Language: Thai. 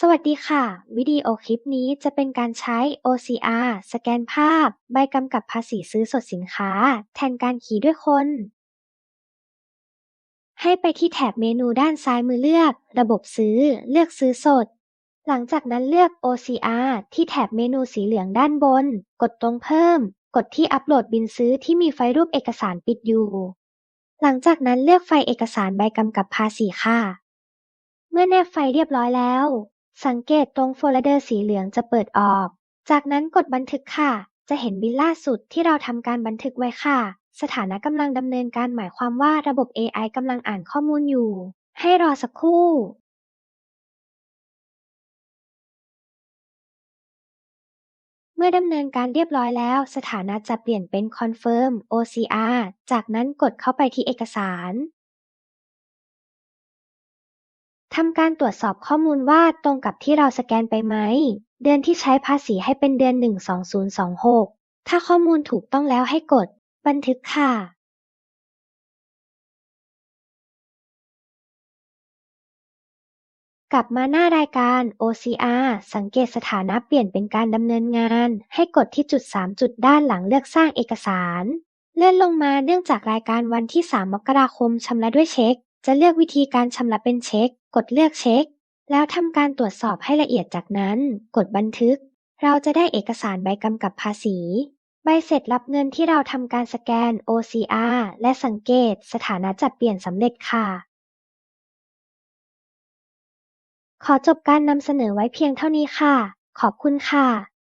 สวัสดีค่ะ วิดีโอคลิปนี้จะเป็นการใช้ OCR สแกนภาพ ใบกำกับภาษีซื้อสดสินค้า แทนการคีย์ด้วยคน ให้ไปที่แถบเมนูด้านซ้ายมือเลือก ระบบซื้อ เลือกซื้อสด หลังจากนั้นเลือก OCR ที่แถบเมนูสีเหลืองด้านบน กดตรงเพิ่ม กดที่อัปโหลดบินซื้อที่มีไฟรูปเอกสารปิดอยู่ หลังจากนั้นเลือกไฟเอกสารใบกำกับภาษีค่ะ เมื่อแนบไฟเรียบร้อยแล้ว สังเกตตรงโฟลเดอร์สีเหลืองจะเปิดออก จากนั้นกดบันทึกค่ะ จะเห็นบิลล่าสุดที่เราทำการบันทึกไว้ค่ะ สถานะกำลังดำเนินการหมายความว่าระบบ AI กำลังอ่านข้อมูลอยู่ ให้รอสักครู่เมื่อดำเนินการเรียบร้อยแล้ว สถานะจะเปลี่ยนเป็น Confirm OCR จากนั้นกดเข้าไปที่เอกสาร ทำการตรวจสอบข้อมูลว่าตรงกับที่เราสแกนไปไหม เดือนที่ใช้ภาษีให้เป็นเดือน 12026 ถ้าข้อมูลถูกต้องแล้วให้กด บันทึกค่ะ กลับมาหน้ารายการ OCR สังเกตสถานะเปลี่ยนเป็นการดำเนินงาน ให้กดที่จุด 3 จุดด้านหลังเลือกสร้างเอกสาร เลื่อนลงมาเนื่องจากรายการวันที่ 3 มกราคมชำระด้วยเช็ค จะเลือกวิธีการชำระเป็นเช็ค กดเลือกเช็ค แล้วทำการตรวจสอบให้ละเอียดจากนั้น กดบันทึก เราจะได้เอกสารใบกำกับภาษี ใบเสร็จรับเงินที่เราทำการสแกน OCR และสังเกตสถานะจัดเปลี่ยนสำเร็จค่ะ ขอจบการนำเสนอไว้เพียงเท่านี้ค่ะ ขอบคุณค่ะ